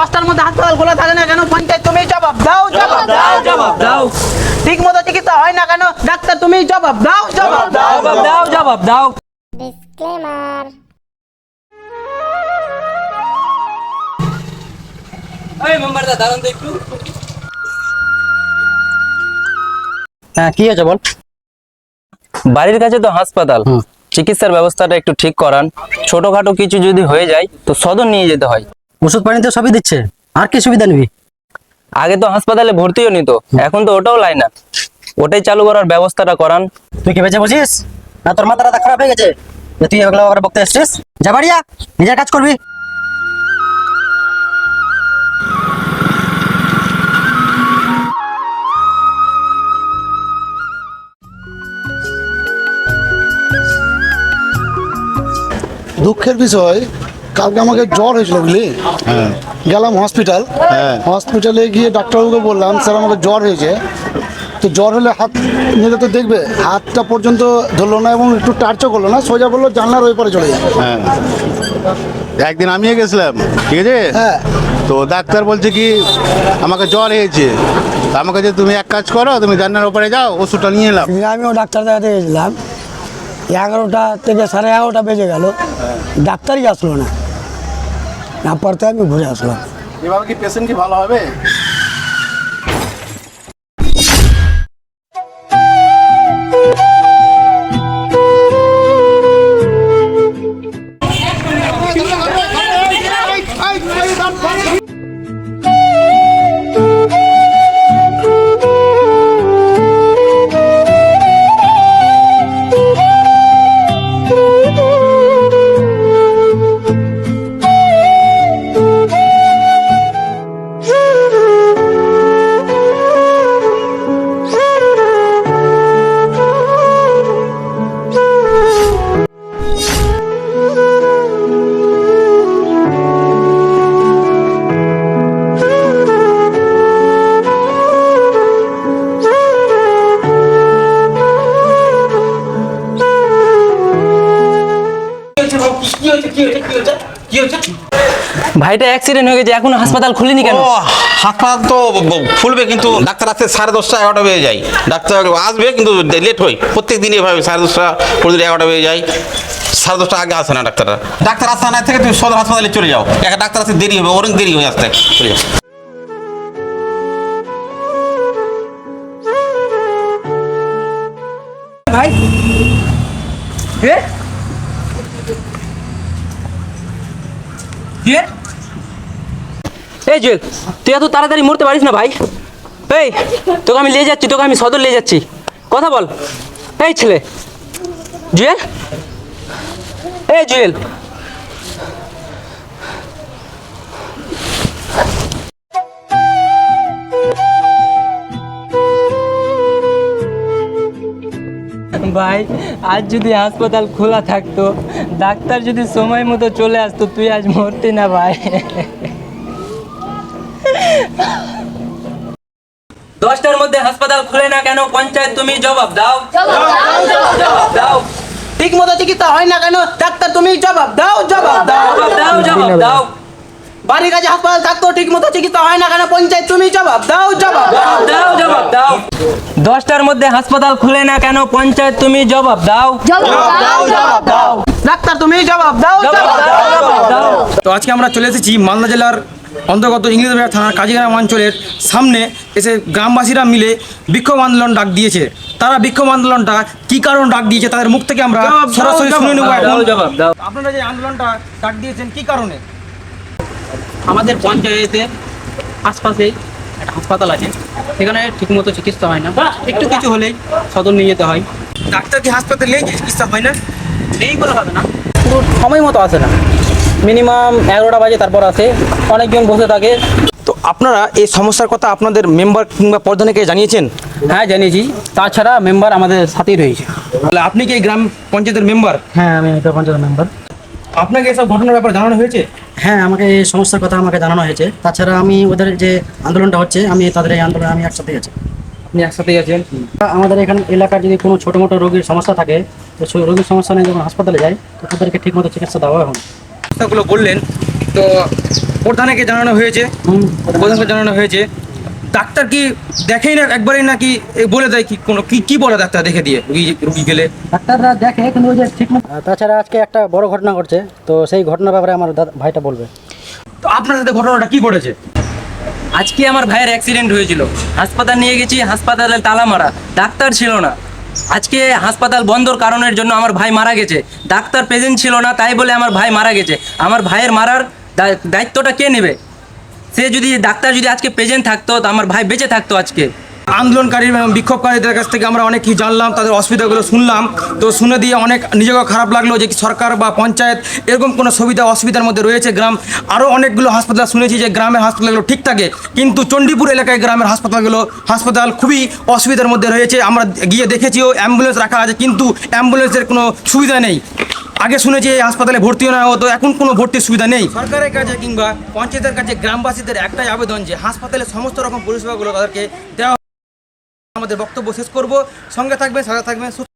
দশটার মধ্যে হাসপাতাল খোলা থাকে না কেন? পঞ্চায়েত তুমি জবাব দাও জবাব দাও জবাব দাও। ঠিক মতো চিকিৎসা হয় না কেন? ডাক্তার তুমি জবাব দাও জবাব দাও জবাব দাও জবাব দাও। Disclaimer. এই মেম্বারটা দাঁড়ান একটু। হ্যাঁ কি হয়েছে বল? বাড়ির কাছে তো হাসপাতাল। চিকিৎসার ব্যবস্থাটা একটু ঠিক করান। ছোটখাটো কিছু যদি হয়ে যায় তো সদর নিয়ে যেতে হয়। ওষুধ পানি তো সবই দিচ্ছে। আর কি সুবিধা নিবি? আগে তো হাসপাতালে ভর্তিও নিত এখন তো ওটাও লাই না ওটাই চালু করার ব্যবস্থাটা করান। তুই কি বেঁচে বসিস? না তোর মাথাটা খারাপ হয়ে গেছে? যে তুই এগুলো আবার বকতে এসছিস? যা বাড়িয়া নিজের কাজ করবি। দুঃখের বিষয় কালকে আমাকে জ্বর হয়েছিল বুঝলি? গেলাম হসপিটাল হসপিটালে গিয়ে ডাক্তারবাবুকে বললাম স্যার আমাকে জ্বর হয়েছে। তো জ্বর হলে হাত নিলে তো দেখবে হাতটা পর্যন্ত ধরলো না এবং একটু টার্চও করল না সোজা বলল জানলার ওই পারে চলে যায় হ্যাঁ। একদিন আমিও গেছিলাম ঠিক আছে? হ্যাঁ। তো ডাক্তার বলছে কি আমাকে জ্বর হয়েছে। আমাকে যে তুমি এক কাজ করো তুমি জান্নার ওপরে যাও ওষুধটা নিয়ে এলাম আমিও ডাক্তার দেখাতে গেছিলাম। এগারোটা থেকে সাড়ে এগারোটা বেজে গেল। ডাক্তারই আসলো না। না পড়তে আমি ঘুরে আসলাম। এভাবে কি পেশেন্ট কি ভালো হবে? ভাইটা অ্যাক্সিডেন্ট হয়ে গেছে এখনও হাসপাতাল খুলিনি কেন? ও হাসপাতাল তো খুলবে কিন্তু ডাক্তার আসতে সাড়ে দশটা এগারোটা বেজে যায়। ডাক্তার আসবে কিন্তু লেট হয়। প্রত্যেক দিনই এভাবে সাড়ে দশটা প্রতিদিন এগারোটা বেজে যায়। সাড়ে দশটা আগে আসে না ডাক্তাররা। ডাক্তার আসতে না থেকে তুমি সদর হাসপাতালে চলে যাও। এক ডাক্তার আসতে দেরি হবে অনেক দেরি হয়ে আসতে। চলে যাও। ভাই? কে? কে? এই জুয়েল তুই এত তাড়াতাড়ি মরতে পারিস না ভাই। এই, তোকে আমি নিয়ে যাচ্ছি, তোকে আমি সদর নিয়ে যাচ্ছি। কথা বল। এই ছেলে, জুয়েল? এই জুয়েল। ভাই, আজ যদি হাসপাতাল খোলা থাকতো, ডাক্তার যদি সময় মতো চলে আসতো, তুই আজ মরতি না ভাই। দশটার মধ্যে হাসপাতাল খুলে না কেন পঞ্চায়েত তুমি জবাব দাও জবাব দাও ঠিক মতো চিকিৎসা হয় না কেন ডাক্তার তুমি জবাব দাও জবাব দাও জবাব দাও জবাব দাও বাড়ির কাছে হাসপাতাল থাকতেও ঠিক মতো চিকিৎসা হয় না কেন পঞ্চায়েত তুমি জবাব দাও জবাব দাও দাও জবাব দাও দশটার মধ্যে হাসপাতাল খুলে না কেন পঞ্চায়েত তুমি জবাব দাও জবাব দাও জবাব দাও ডাক্তার তুমি জবাব দাও জবাব দাও জবাব দাও তো আজকে আমরা চলে এসেছি মালদা জেলার অন্তর্গত ইংরেজবাজার থানার কাজিগ্রাম অঞ্চলের সামনে এসে গ্রামবাসীরা মিলে বিক্ষোভ আন্দোলন ডাক দিয়েছে। তারা বিক্ষোভ আন্দোলনটা কি কারণ ডাক দিয়েছে তাদের মুখ থেকে আমরা সরাসরি শুনে নেব আপনারা যে আন্দোলনটা ডাক দিয়েছেন কি কারণে? আমাদের পঞ্চায়েতে আশপাশে একটা হাসপাতাল আছে। সেখানে ঠিকমতো চিকিৎসা হয় না। একটু কিছু হলেই সদর নিয়ে যেতে হয়। ডাক্তার কি হাসপাতালে চিকিৎসা হয় না? নেই বলে হবে না। পুরো সময় মতো আসে না। মিনিমাম এগারোটা বাজে তারপর আসে অনেকজন বসে থাকে। তো আপনারা এই সমস্যার কথা আপনাদের মেম্বার কিংবা প্রধানকে জানিয়েছেন? হ্যাঁ জানিয়েছি। তাছাড়া মেম্বার আমাদের সাথেই রয়েছে। তাহলে আপনি কি এই গ্রাম পঞ্চায়েতের মেম্বার? হ্যাঁ আমি এটা পঞ্চায়েত মেম্বার। আপনাকে এসব ঘটনার ব্যাপারে জানানো হয়েছে? হ্যাঁ আমাকে এই সমস্যার কথা আমাকে জানানো হয়েছে। তাছাড়া আমি ওদের যে আন্দোলনটা হচ্ছে আমি তাদের এই আন্দোলনে আমি একসাথে আছি। আপনি একসাথেই আছেন? আমাদের এখানে এলাকার যদি কোনো ছোটো মোটো রোগীর সমস্যা থাকে তো সেই রোগীর সমস্যা নিয়ে যখন হাসপাতালে যায় তো তাদেরকে ঠিকমতো চিকিৎসা দেওয়া হয় কথাগুলো বললেন তো প্রধানকে জানানো হয়েছে প্রধানকে জানানো হয়েছে। ডাক্তার কি দেখেই না একবারই নাকি বলে দেয় কি কোনো কি কি বলে ডাক্তার দেখে দিয়ে রুগী রুগী গেলে? ডাক্তাররা দেখে কিন্তু ওই যে ঠিক তাছাড়া আজকে একটা বড় ঘটনা ঘটছে তো সেই ঘটনার ব্যাপারে আমার ভাইটা বলবে। তো আপনার সাথে ঘটনাটা কি ঘটেছে? আজকে আমার ভাইয়ের অ্যাক্সিডেন্ট হয়েছিল। হাসপাতাল নিয়ে গেছি হাসপাতালে তালা মারা ডাক্তার ছিল না। আজকে হাসপাতাল বন্ধর কারণের জন্য আমার ভাই মারা গেছে। ডাক্তার প্রেজেন্ট ছিল না, তাই বলে আমার ভাই মারা গেছে। আমার ভাইয়ের মারার দায়িত্বটা কে নেবে? সে যদি ডাক্তার যদি আজকে প্রেজেন্ট থাকতো, তো আমার ভাই বেঁচে থাকতো আজকে। আন্দোলনকারী এবং বিক্ষোভকারীদের কাছ থেকে আমরা অনেক কিছু জানলাম, তাদের অসুবিধাগুলো শুনলাম। তো শুনে দিয়ে অনেক নিজেকেও খারাপ লাগল যে সরকার বা পঞ্চায়েত এরকম কোনো সুবিধা, অসুবিধার মধ্যে রয়েছে গ্রাম। আরও অনেকগুলো হাসপাতাল শুনেছি যে গ্রামের হাসপাতালগুলো ঠিক থাকে, কিন্তু চণ্ডীপুর এলাকায় গ্রামের হাসপাতালগুলো, হাসপাতাল খুবই অসুবিধার মধ্যে রয়েছে। আমরা গিয়ে দেখেছিও, অ্যাম্বুলেন্স রাখা আছে, কিন্তু অ্যাম্বুলেন্সের কোনো সুবিধা নেই। আগে শুনেছি এই হাসপাতালে ভর্তি না হতো, এখন কোনো ভর্তির সুবিধা নেই। সরকারের কাছে কিংবা পঞ্চায়েতের কাছে গ্রামবাসীদের একটাই আবেদন যে হাসপাতালে সমস্ত রকম পরিষেবাগুলো তাদেরকে দেওয়া আমাদের বক্তব্য শেষ করব। সঙ্গে থাকবেন সাথে থাকবেন